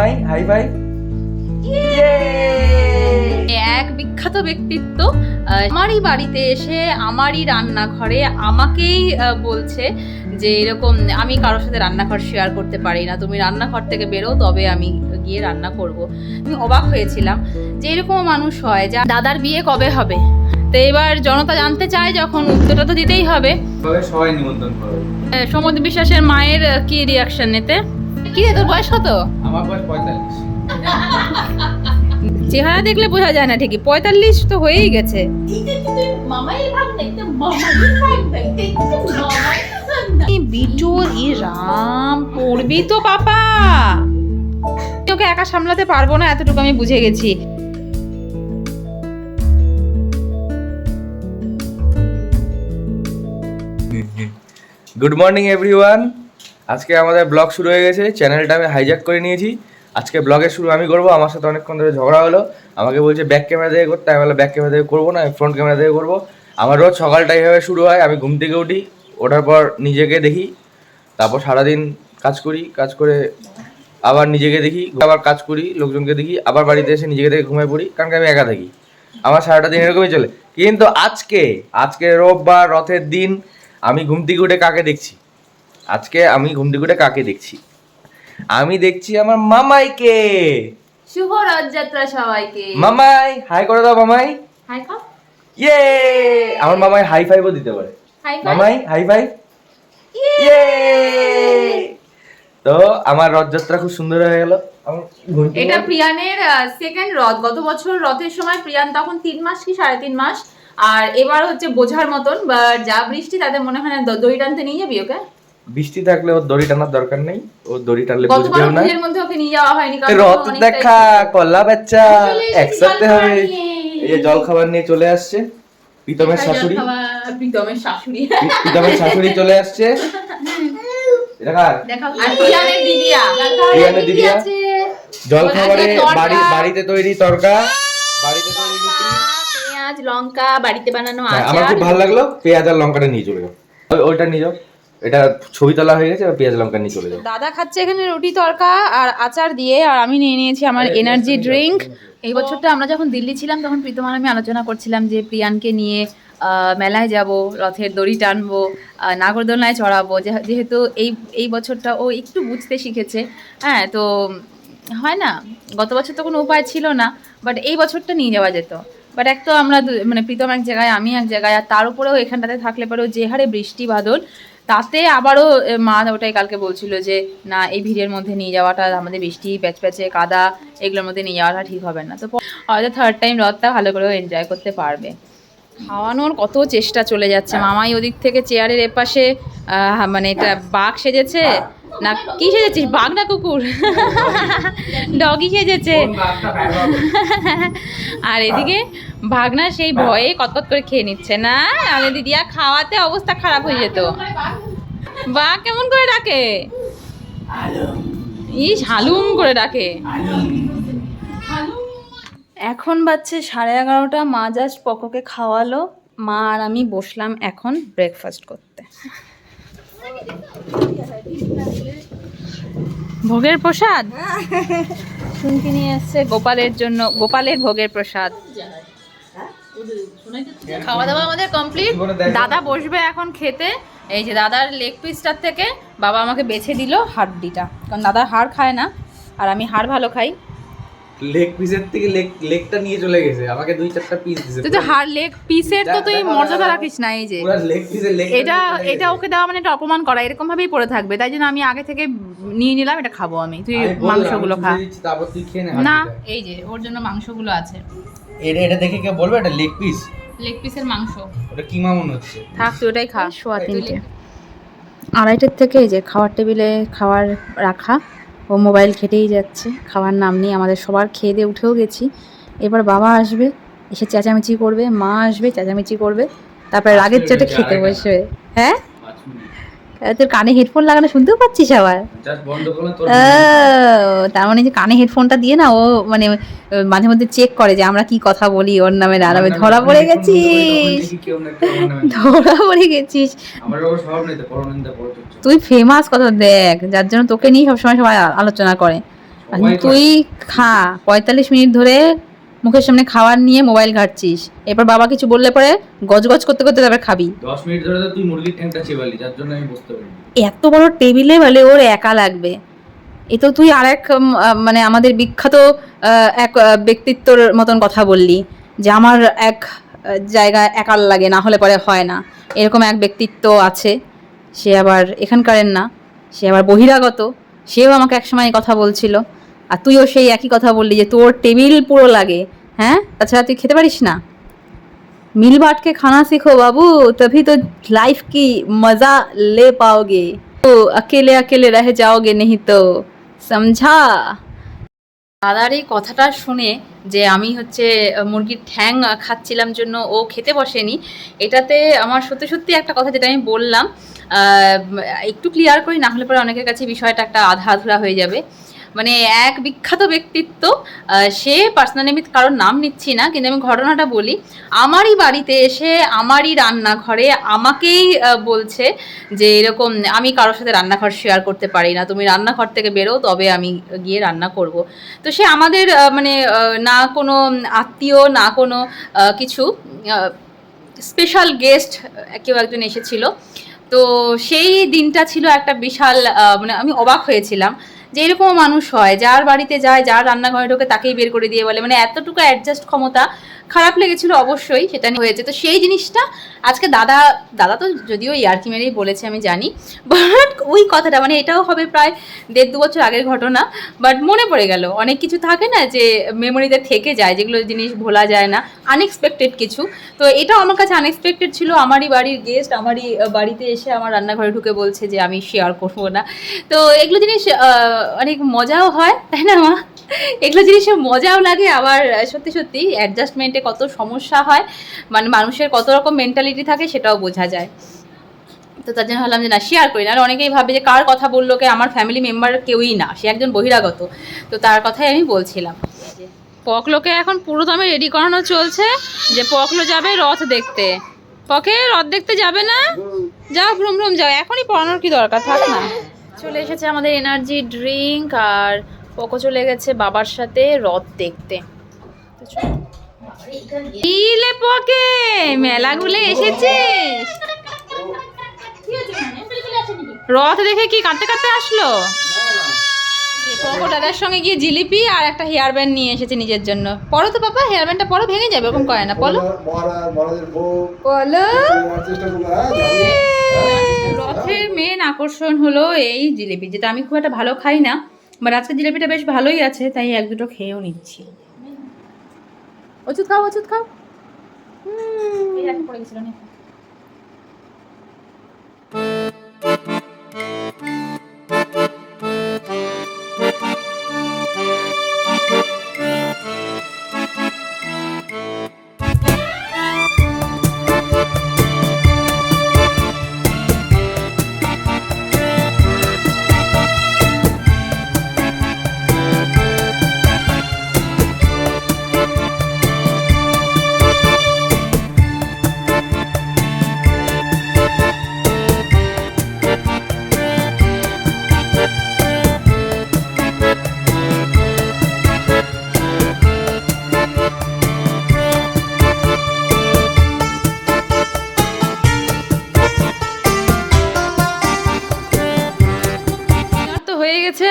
মামাই hi fi এক বিখ্যাত ব্যক্তিত্ব আমারই বাড়িতে এসে আমারই রান্নাঘরে আমাকেই বলছে যে এরকম আমি কারোর সাথে রান্নাঘর শেয়ার করতে পারি না। তুমি রান্নাঘর থেকে বেরো তবে আমি গিয়ে রান্না করব। আমি অবাক হয়েছিলাম যে এরকম মানুষ হয় যা দাদার বিয়ে কবে হবে? তো এবার জনতা জানতে চায় যখন উত্তরটা তো দিতেই হবে। সবাই নিমন্ত্রণ করবে সমুদ্র বিশ্বাসের মায়ের কি রিয়াকশন এতে? কি রে তোর বয়স কত? আমার বয়স পঁয়তাল্লিশ। চেহারা দেখলে বোঝা যায় না ঠিকই পঁয়তাল্লিশ তো হয়েই গেছে। এই বিটু ই রাম পড়বি তো পাপা। তোকে একা সামলাতে পারব না এতটুকু আমি বুঝে গেছি। গুড মর্নিং এভরিওয়ান আজকে আমাদের ব্লগ শুরু হয়ে গেছে চ্যানেলটা আমি হাইজ্যাক করে নিয়েছি। আজকে ব্লগের শুরু আমি করব, আমার সাথে অনেকক্ষণ ধরে ঝগড়া হলো। আমাকে বলছে ব্যাক ক্যামেরা দিয়ে করতে। আমি বললাম ব্যাক ক্যামেরা দিয়ে করব না, আমি ফ্রন্ট ক্যামেরা দিয়ে করব। আমার রোজ সকালটা এইভাবে শুরু হয়, আমি ঘুম থেকে উঠি, ওঠার পর নিজেকে দেখি, তারপর সারাদিন কাজ করি, কাজ করে আবার নিজেকে দেখি, আবার কাজ করি, লোকজনকে দেখি, আবার বাড়িতে এসে নিজেকে দেখে ঘুমিয়ে পড়ি, কারণ আমি একা থাকি। আমার সারাটা দিন এরকমই চলে। কিন্তু আজকে আজকে রোববার, রথের দিন, আমি ঘুম থেকে উঠে কাকে দেখছি? আজকে আমি ঘুম থেকে উঠে কাকে দেখছি? আমি দেখছি আমার মামাইকে। শুভ রথযাত্রা সবাইকে। মামাই হাই করে দাও মামাই। হাই খাও ইয়ে আমার মামাই হাই ফাইভও দিতে পারে। মামাই হাই ফাইভ ইয়ে তো আমার রথযাত্রা খুব সুন্দর হয়ে গেল। এটা প্রিয়ানের সেকেন্ড রথ। গত বছর রথের সময় প্রিয়ান তখন তিন মাস কি সাড়ে তিন মাস। আর এবার হচ্ছে বোঝার মতন বা যা বৃষ্টি তাদের মনে হয় না দ- দড়ি টানতে নিয়ে যাবি ওকে? বৃষ্টি থাকলে ওর দড়ি টানার দরকার নেই ও দড়ি টানলে বুঝবেও না। রথ দেখা কলা বাচ্চা একসাথে হবে। এই যে জল খাবার নিয়ে চলে আসছে প্রীতমের শাশুড়ি। প্রীতমের শাশুড়ি। প্রী- প্রীতমের শাশুড়ি চলে আসছে। জল খাবারে বাড়ি বাড়িতে তৈরি তরকা। বাড়িতে তৈরি পেঁয়াজ লঙ্কা বাড়িতে বানানো হ্যাঁ, আমার খুব ভালো লাগল পেঁয়াজ আর লঙ্কাটা নিয়ে চলে যাও। ওই- ওইটা নিয়ে যাও। এটা ছবি তোলা হয়ে গেছে পেঁয়াজ লঙ্কা নিয়ে চলে যাও। দাদা খাচ্ছে এখানে রুটি তরকা আর আচার দিয়ে আর আমি নিয়ে নিয়েছি আমার এনার্জি ড্রিঙ্ক এই বছরটা আমরা যখন দিল্লি ছিলাম তখন প্রীতম আর আমি আলোচনা করছিলাম যে প্রিয়ানকে নিয়ে আহ, মেলায় যাব রথের দড়ি টানবো আহ, নাগরদোলনায় চড়াবো। যেহেতু এই এই বছরটা ও একটু বুঝতে শিখেছে। হ্যাঁ তো হয় না গত বছর তো কোনো উপায় ছিল না বাট এই বছরটা নিয়ে যাওয়া যেত। বাট এক তো আমরা মানে প্রীতম এক জায়গায় আমি এক জায়গায় আর তার উপরেও এখানটাতে থাকলে পরেও যে হারে বৃষ্টি বাদল তাতে আবারও মা ওটাই কালকে বলছিল যে না এই ভিড়ের মধ্যে নিয়ে যাওয়াটা আমাদের বৃষ্টি প্যাচ প্যাচে কাদা এগুলোর মধ্যে নিয়ে যাওয়াটা ঠিক হবে না। তো হয়তো থার্ড টাইম রথটা ভালো করেও এনজয় করতে পারবে। খাওয়ানোর কত চেষ্টা চলে যাচ্ছে। মামাই ওদিক থেকে চেয়ারের এপাশে মানে এটা বাঘ সেজেছে না কি সেজেছিস? বাঘ না কুকুর? ডগি সেজেছে। আর এদিকে ভাগনা সেই ভয়ে কতকত করে খেয়ে নিচ্ছে। না আমি দিদিয়া খাওয়াতে অবস্থা খারাপ হয়ে যেত। বা কেমন করে ডাকে? ইস হালুম করে ডাকে। এখন বাজছে সাড়ে এগারোটা মা জাস্ট পকোকে খাওয়ালো। মা আর আমি বসলাম এখন ব্রেকফাস্ট করতে। ভোগের প্রসাদ? শুনকি নিয়ে এসছে গোপালের জন্য গোপালের ভোগের প্রসাদ। খাওয়া দাওয়া আমাদের কমপ্লিট দাদা বসবে এখন খেতে। এই যে দাদার লেগ পিসটার থেকে বাবা আমাকে বেছে দিল হাড্ডিটা। কারণ দাদা হাড় খায় না আর আমি হাড় ভালো খাই। লেগ পিসের থেকে লেগ লেগটা নিয়ে চলে গেছে। আমাকে দুই চারটা পিস দিছে। তুই তো হাড় লেগ পিসের তো তুই মর্যাদা রাখিস না এই যে। লেগ পিসের লেগ এটা এটা ওকে দেওয়া মানে একটা অপমান করা এরকম ভাবেই পড়ে থাকবে। তাই জন্য আমি আগে থেকে নিয়ে নিলাম এটা খাব আমি। তুই মাংসগুলো খা। তারপর তুই খেয়ে নে না এই যে ওর জন্য মাংসগুলো আছে। এটা এটা দেখে কে বলবে এটা লেগ পিস? লেগ পিসের মাংস। ওটা কিমা মনে হচ্ছে? থাক তুই ওটাই খা। শোয়া তিনটে। আড়াইটের থেকে এই যে খাওয়ার টেবিলে খাওয়ার রাখা। ও মোবাইল খেটেই যাচ্ছে। খাওয়ার নাম নেই আমাদের সবার খেয়ে দিয়ে উঠেও গেছি। এবার বাবা আসবে এসে চেঁচামেচি করবে মা আসবে চেঁচামেচি করবে তারপরে রাগের চোটে খেতে বসবে। হ্যাঁ? তোর কানে হেডফোন লাগানো শুনতেও পাচ্ছিস আবার? তোর তার মানে যে কানে হেডফোনটা দিয়ে না ও মানে মাঝে মধ্যে চেক করে যে আমরা কি কথা বলি ওর নামে না নামে ধরা পড়ে গেছিস। ধরা পড়ে গেছিস। তুই ফেমাস কথা দেখ যার জন্য তোকে নিয়ে সবসময় সবাই আলোচনা করে। আর তুই খা পঁয়তাল্লিশ মিনিট ধরে মুখের সামনে খাবার নিয়ে মোবাইল ঘাটছিস। এরপর বাবা কিছু বললে পরে গজগজ করতে করতে তারপর খাবি। দশ মিনিট ধরে তো তুই মুরগির ট্যাঙ্কটা চেবালি যার জন্য আমি বুঝতে পারি এত বড় টেবিলে বলে ওর একা লাগবে। এ তো তুই আর এক মানে আমাদের বিখ্যাত এক ব্যক্তিত্বর মতন কথা বললি যে আমার এক জায়গায় একাল লাগে না হলে পরে হয় না। এরকম এক ব্যক্তিত্ব আছে সে আবার এখানকারের না সে আবার বহিরাগত সেও আমাকে একসময় কথা বলছিল। আর তুইও সেই একই কথা বললি যে তোর টেবিল পুরো লাগে হ্যাঁ তাছাড়া তুই খেতে পারিস না मिल बांट के खाना सीखो बाबू तभी तो लाइफ की मजा ले पाओगे तो अकेले अकेले रह जाओगे नहीं तो समझा দাদার এই কথাটা শুনে যে আমি হচ্ছে আহ, মুরগির ঠ্যাং আহ, খাচ্ছিলাম জন্য ও খেতে বসেনি এটাতে আমার সত্যি সত্যি একটা কথা যেটা আমি বললাম আহ, একটু ক্লিয়ার করি না হলে পরে অনেকের কাছে বিষয়টা একটা আধা আধুরা হয়ে যাবে মানে এক বিখ্যাত ব্যক্তিত্ব সে পার্সোনালি আমি কারোর নাম নিচ্ছি না, কিন্তু আমি ঘটনাটা বলি। আমারই বাড়িতে এসে আমারই রান্নাঘরে আমাকেই বলছে যে এরকম আমি কারোর সাথে রান্নাঘর শেয়ার করতে পারি না, তুমি রান্নাঘর থেকে বেরো, তবে আমি গিয়ে রান্না করব। তো সে আমাদের মানে না কোনো আত্মীয়, না কোনো কিছু স্পেশাল গেস্ট কেউ একজন এসেছিল। তো সেই দিনটা ছিল একটা বিশাল মানে আমি অবাক হয়েছিলাম। যে এরকম মানুষ হয়, যার বাড়িতে যায়, যার রান্নাঘরে ঢোকে তাকেই বের করে দিয়ে বলে। মানে এতটুকু অ্যাডজাস্ট ক্ষমতা খারাপ লেগেছিল অবশ্যই, সেটা নিয়ে হয়েছে। তো সেই জিনিসটা আজকে দাদা দাদা তো যদিও ইয়ার্কি মেরেই বলেছে, আমি জানি। বাট ওই কথাটা মানে এটাও হবে প্রায় দেড় দু বছর আগের ঘটনা। বাট মনে পড়ে গেল, অনেক কিছু থাকে না যে মেমোরিতে থেকে যায়, যেগুলো জিনিস ভোলা যায় না আনএক্সপেক্টেড কিছু। তো এটাও আমার কাছে আনএক্সপেক্টেড ছিল, আমারই বাড়ির গেস্ট আমারই বাড়িতে এসে আমার রান্নাঘরে ঢুকে বলছে যে আমি শেয়ার করব না। তো এগুলো জিনিস অনেক মজাও হয়, তাই না মা? এগুলো জিনিসের মজাও লাগে, আবার সত্যি সত্যি অ্যাডজাস্টমেন্টে কত সমস্যা হয় মানে মানুষের কত রকম মেন্টালিটি থাকে সেটাও বোঝা যায়। তো তার জন্য ভাবলাম যে না শেয়ার করি। না আর অনেকেই ভাবে যে কার কথা বলল কে, আমার ফ্যামিলি মেম্বার কেউই না, সে একজন বহিরাগত। তো তার কথাই আমি বলছিলাম। পকলোকে এখন পুরো দমে রেডি করানো চলছে যে পকলো যাবে রথ দেখতে। পকে, রথ দেখতে যাবে না? যাও ভ্রুম ভ্রুম যাও, এখনই পড়ানোর কি দরকার, থাক না। চলে এসেছে আমাদের এনার্জি ড্রিঙ্ক আর পকো চলে গেছে বাবার সাথে রথ দেখতে। তো। ইলে পকে মেলা ঘুরে এসেছিস? রথ দেখে কি কাঁদতে কাঁদতে আসলো? পকো দাদার সঙ্গে গিয়ে জিলিপি আর একটা হেয়ার ব্যান্ড নিয়ে এসেছে নিজের জন্য। পরো তো পাপা হেয়ার ব্যান্ডটা পরো, ভেঙে যাবে, ওরকম করে না হ্যাঁ জানি। রথের মেন আকর্ষণ হলো এই জিলিপি, যেটা আমি খুব একটা ভালো খাই না বাট আজকে জিলিপিটা বেশ ভালোই আছে, তাই এক দুটো খেয়েও নিচ্ছি। ওষুধ খাও ওষুধ খাও একটা পড়ে গেছিল নে।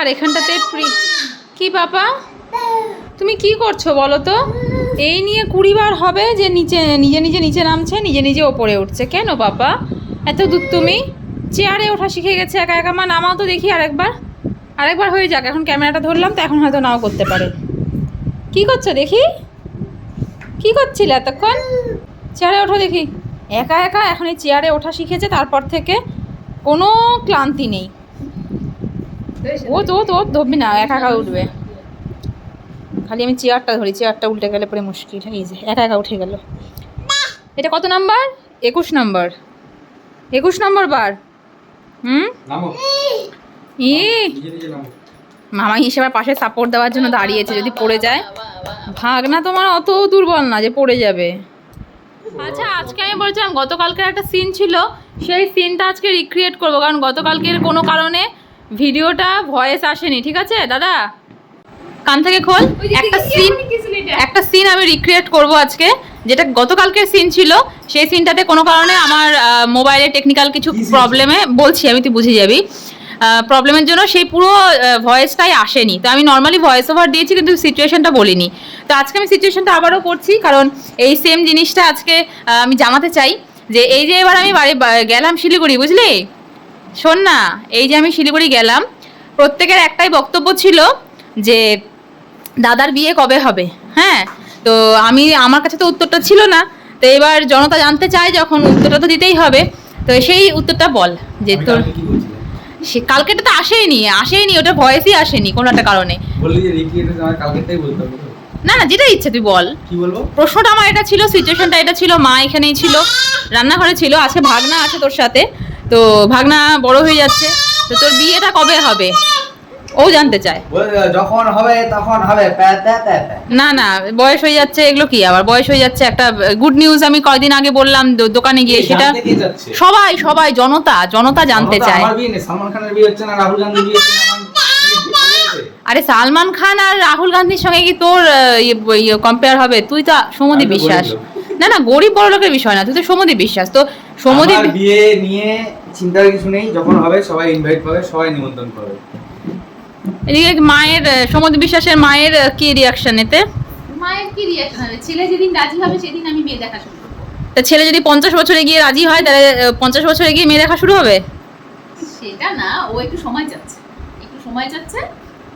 আর এখানটাতে কি পাপা? তুমি কি করছ বলো তো? এই নিয়ে কুড়ি বার হবে যে নিচে, নিজে নিজে নিচে নামছে, নিজে নিজে ওপরে উঠছে। কেন পাপা? এত দূর তুমি? চেয়ারে ওঠা শিখে গেছে একা একা। মা, নামাও তো দেখি আরেকবার। আরেকবার হয়ে যাক, এখন ক্যামেরাটা ধরলাম তো এখন হয়তো নাও করতে পারে। কি করছ দেখি? কি করছিলে এতক্ষণ? চেয়ারে ওঠো দেখি। একা একা এখন এই চেয়ারে ওঠা শিখেছে, তারপর থেকে কোনো ক্লান্তি নেই। ও তো ও তো ও ধরবি না একা একা উঠবে। খালি আমি চেয়ারটা ধরি চেয়ারটা উল্টে গেলে পরে মুশকিল এই যে একা একা উঠে গেল। এটা কত নাম্বার? একুশ নাম্বার। একুশ নম্বর বার। হুম? ই মামা হিসেবে পাশে সাপোর্ট দেওয়ার জন্য দাঁড়িয়েছে যদি পড়ে যায়। ভাগ না তোমার অত দুর্বল না যে পড়ে যাবে। আচ্ছা আজকে আমি বলছিলাম গতকালকের একটা সিন ছিল সেই সিনটা আজকে রিক্রিয়েট করব কারণ গতকালকের কোনো কারণে ভিডিওটা ভয়েস আসেনি ঠিক আছে? দাদা কান থেকে খোল। একটা সিন একটা সিন আমি রিক্রিয়েট করব আজকে যেটা গতকালকের সিন ছিল। সেই সিনটাতে কোনো কারণে আমার মোবাইলে টেকনিক্যাল কিছু প্রবলেমে বলছি আমি তুই বুঝে যাবি। প্রবলেমের জন্য সেই পুরো ভয়েসটাই আসেনি। তো আমি নর্মালি ভয়েস ওভার দিয়েছি কিন্তু সিচুয়েশনটা বলিনি। তো আজকে আমি সিচুয়েশনটা আবারও করছি কারণ এই সেম জিনিসটা আজকে আমি জানাতে চাই যে এই যে এবার আমি বাড়ি গেলাম শিলিগুড়ি বুঝলি? শোন না এই যে আমি শিলিগুড়ি গেলাম প্রত্যেকের একটাই বক্তব্য ছিল যে দাদার বিয়ে কবে হবে হ্যাঁ? তো আমি আমার কাছে তো উত্তরটা ছিল না তো এবার জনতা জানতে চায় যখন উত্তরটা তো দিতেই হবে তো সেই উত্তরটা বল যে তোর সে কালকেটা তো আসেনি আসেনি ওটা ভয়েসই আসেনি কোনো একটা কারণে। না না যেটা ইচ্ছে তুই বল। কি বলব? প্রশ্নটা আমার এটা ছিল সিচুয়েশনটা এটা ছিল মা এখানেই ছিল রান্নাঘরে ছিল আজকে ভাগনা আছে তোর সাথে। তো ভাগনা বড় হয়ে যাচ্ছে। তো তোর বিয়েটা কবে হবে? ও জানতে চায়। যখন হবে তখন হবে। না না বয়স হয়ে যাচ্ছে এগুলো কি আবার? বয়স হয়ে যাচ্ছে একটা গুড নিউজ আমি কয়দিন আগে বললাম দোকানে গিয়ে সেটা? সবাই সবাই জনতা জনতা জানতে চায় আমার বিয়ে নেই সালমান খানের বিয়ে হচ্ছে না রাহুল গান্ধী বিয়ে হচ্ছে না আমার বিয়ে হচ্ছে। আরে সালমান খান আর রাহুল গান্ধীর সঙ্গে কি তোর কম্পেয়ার হবে? তুই তো সমুদি বিশ্বাস। না না গরিব বড় লোকের বিষয় না তুই তো সমুদি বিশ্বাস। তো সমুদি বিয়ে নিয়ে চিন্তার কিছু নেই যখন হবে সবাই ইনভাইট পাবে সবাই নিমন্ত্রণ পাবে এদিকে মায়ের আহ, সমুদি বিশ্বাসের মায়ের কি রিয়াকশন এতে? মায়ের কি রিয়াকশন হবে? ছেলে যেদিন রাজি হবে সেদিন আমি বিয়ে দেখা শুরু করব। তা ছেলে যদি পঞ্চাশ বছরে গিয়ে রাজি হয় তাহলে পঞ্চাশ বছরে গিয়ে মেয়ে দেখা শুরু হবে? সেটা না ও একটু সময় চাচ্ছে একটু সময় চাচ্ছে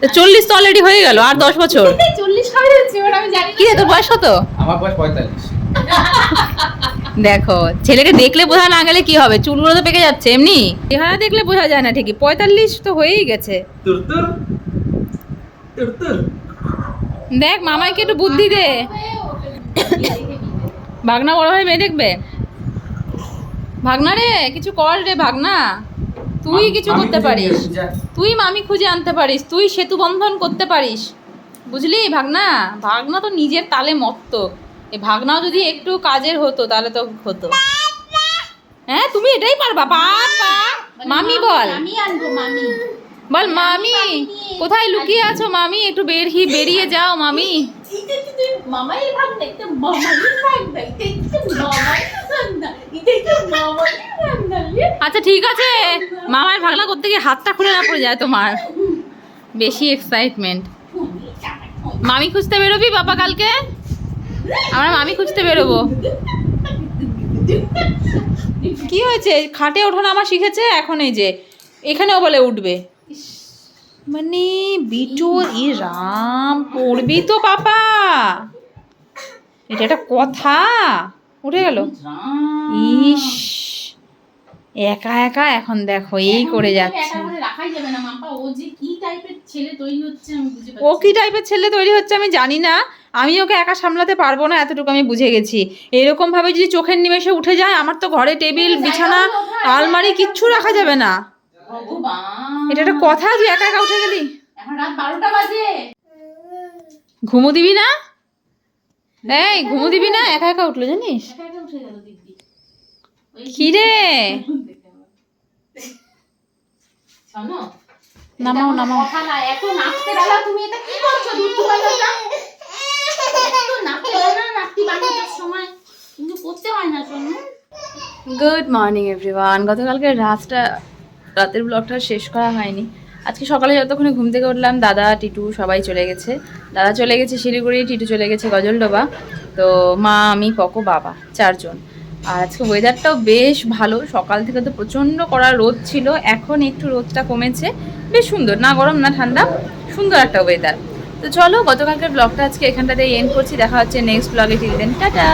তা চল্লিশ তো অলরেডি হয়ে গেল আর দশ বছর? চল্লিশ কবে যাচ্ছে এবার আমি জানি কি তোর বয়স কত? আমার বয়স পঁয়তাল্লিশ। দেখো ছেলেকে দেখলে বোঝা না গেলে কি হবে? চুলগুলো তো পেকে যাচ্ছে এমনি? চেহারা দেখলে বোঝা যায় না ঠিকই। পঁয়তাল্লিশ তো হয়েই গেছে। দেখ মামাইকে একটু বুদ্ধি দে। ভাগনা বড় হয়ে মেয়ে দেখবে? ভাগনা রে কিছু কর রে ভাগনা। তুই কিছু করতে পারিস। তুই মামি খুঁজে আনতে পারিস তুই সেতু বন্ধন করতে পারিস। বুঝলি ভাগনা? ভাগনা তো নিজের তালে মত্ত। এই ভাগনাও যদি একটু কাজের হতো তাহলে তো হতো। হ্যাঁ তুমি এটাই পারবা। বাবা মামি বল। আমি আনব মামি। বল মামি। কোথায় লুকিয়ে আছো মামি? একটু বেরিয়ে বেরিয়ে যাও মামি। আচ্ছা ঠিক আছে। মামার ভাগনা করতে গিয়ে হাতটা খুলে না পড়ে যায় তোমার। বেশি এক্সাইটমেন্ট মামি খুঁজতে বেরোবি বাবা কালকে? আমরা মামি খুঁজতে বেরোবো। কি হয়েছে? খাটে ওঠানো আমার শিখেছে। এখন এই যে এখানেও বলে উঠবে। মানে বিটু ই রাম পড়বি তো পাপা। এটা একটা কথা। উঠে গেল। ইস একা একা এখন দেখো এই করে যাচ্ছে। যাবে না মাম্পা। ও যে কি টাইপের ছেলে তৈরি হচ্ছে আমি বুঝে ও কি টাইপের ছেলে তৈরি হচ্ছে আমি জানি না। আমি ওকে একা সামলাতে পারব না এতটুকু আমি বুঝে গেছি। এরকম ভাবে যদি চোখের নিমেষে উঠে যায় আমার তো ঘরে টেবিল বিছানা আলমারি কিচ্ছু রাখা যাবে না। এটা একটা কথা তুই একা একা উঠে গেলি। এখন রাত বারোটা বাজে। ঘুমো দিবি না? এই ঘুমো দিবি না? একা একা উঠল জানিস? কি রে শোনো নামাও নামাও। কথা না এত নাচতে গেলা তুমি এটা কি করছ দুধ এত নাচতে রাত্রি বানানোর সময়। কিন্তু করতে হয় না শোনো। গুড মর্নিং এভরিওয়ান গতকালকে রাতটা রাতের ব্লগটা শেষ করা হয়নি। আজকে সকালে যতক্ষণে ঘুম থেকে উঠলাম দাদা টিটু সবাই চলে গেছে। দাদা চলে গেছে শিলিগুড়ি টিটু চলে গেছে গজলডোবা। তো মা আমি পকো বাবা চারজন। আর আজকে ওয়েদারটাও বেশ ভালো। সকাল থেকে তো প্রচণ্ড কড়া রোদ ছিল। এখন একটু রোদটা কমেছে। বেশ সুন্দর, না গরম, না ঠান্ডা, সুন্দর একটা ওয়েদার তো চলো, গতকালকের ব্লগটা আজকে এখানটাতে এন্ড করছি। দেখা হচ্ছে নেক্সট ব্লগে টিল দেন, টাটা!